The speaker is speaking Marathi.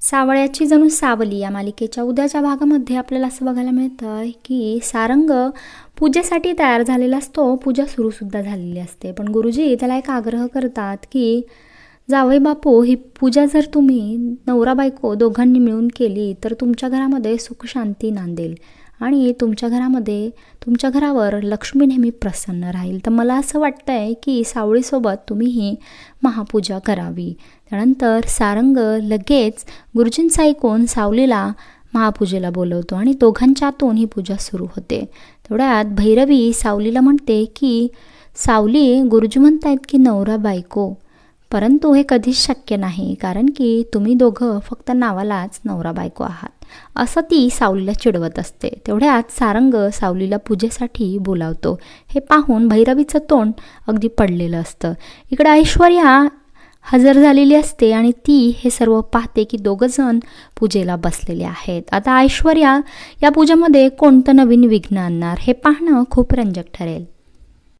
सावळ्याची जणू सावली या मालिकेच्या उद्याच्या भागामध्ये आपल्याला असं बघायला मिळतं की सारंग पूजेसाठी तयार झालेला असतो. पूजा सुरूसुद्धा झालेली असते. पण गुरुजी त्याला एक आग्रह करतात की जावई बापू ही पूजा जर तुम्ही नवरा बायको दोघांनी मिळून केली तर तुमच्या घरामध्ये सुख शांती नांदेल. आणि तुमच्या घरामध्ये तुमच्या घरावर लक्ष्मी नेहमी प्रसन्न राहील. तर मला असं वाटतं आहे की सावळीसोबत तुम्ही ही महापूजा करावी. त्यानंतर सारंग लगेच गुरुजींचा ऐकून सावलीला महापूजेला बोलवतो आणि दोघांच्या आतून ही पूजा सुरू होते. तेवढ्यात भैरवी सावलीला म्हणते की सावली गुरुजी म्हणतायत की नवरा बायको. परंतु हे कधीच शक्य नाही कारण की तुम्ही दोघं फक्त नावालाच नवरा बायको आहात. असं ती सावलीला चिडवत असते. तेवढ्यात सारंग सावलीला पूजेसाठी बोलावतो. हे पाहून भैरवीचं तोंड अगदी पडलेलं असतं. इकडं ऐश्वर्या हजर झालेली असते आणि ती हे सर्व पाहते की दोघंजण पूजेला बसलेले आहेत. आता ऐश्वर्या या पूजेमध्ये कोणतं नवीन विघ्न आणणार हे पाहणं खूप रंजक ठरेल.